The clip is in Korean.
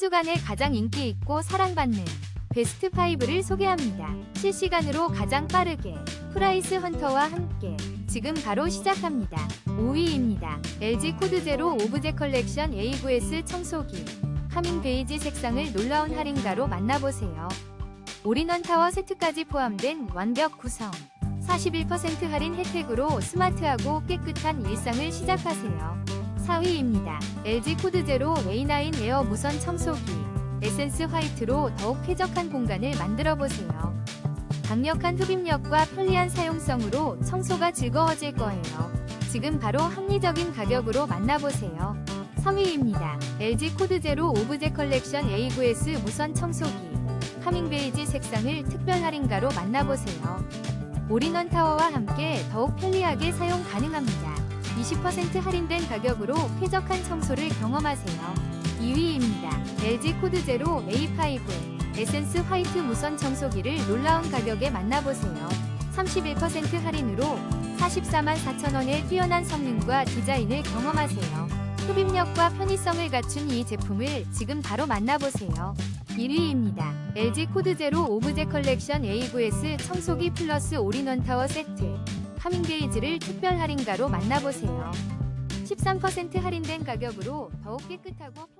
주간에 가장 인기 있고 사랑받는 베스트 5를 소개합니다. 실시간으로 가장 빠르게 프라이스 헌터와 함께 지금 바로 시작합니다. 5위입니다. LG 코드 제로 오브제 컬렉션 A9S 청소기 카밍 베이지 색상을 놀라운 할인가로 만나보세요. 올인원 타워 세트까지 포함된 완벽 구성 41% 할인 혜택으로 스마트하고 깨끗한 일상을 시작하세요. 4위입니다. LG 코드 제로 A9 에어 무선 청소기 에센스 화이트로 더욱 쾌적한 공간을 만들어 보세요. 강력한 흡입력과 편리한 사용성으로 청소가 즐거워질 거예요. 지금 바로 합리적인 가격으로 만나보세요. 3위입니다. LG 코드 제로 오브제 컬렉션 A9S 무선 청소기 카밍 베이지 색상을 특별 할인가로 만나보세요. 올인원 타워와 함께 더욱 편리하게 사용 가능합니다. 20% 할인된 가격으로 쾌적한 청소를 경험하세요. 2위입니다. LG 코드 제로 A5 에센스 화이트 무선 청소기를 놀라운 가격에 만나보세요. 31% 할인으로 44만 4천원의 뛰어난 성능과 디자인을 경험하세요. 흡입력과 편의성을 갖춘 이 제품을 지금 바로 만나보세요. 1위입니다. LG 코드 제로 오브제 컬렉션 A9S 청소기 플러스 올인원 타워 세트 카밍 게이지를 특별 할인가로 만나보세요. 13% 할인된 가격으로 더욱 깨끗하고 편-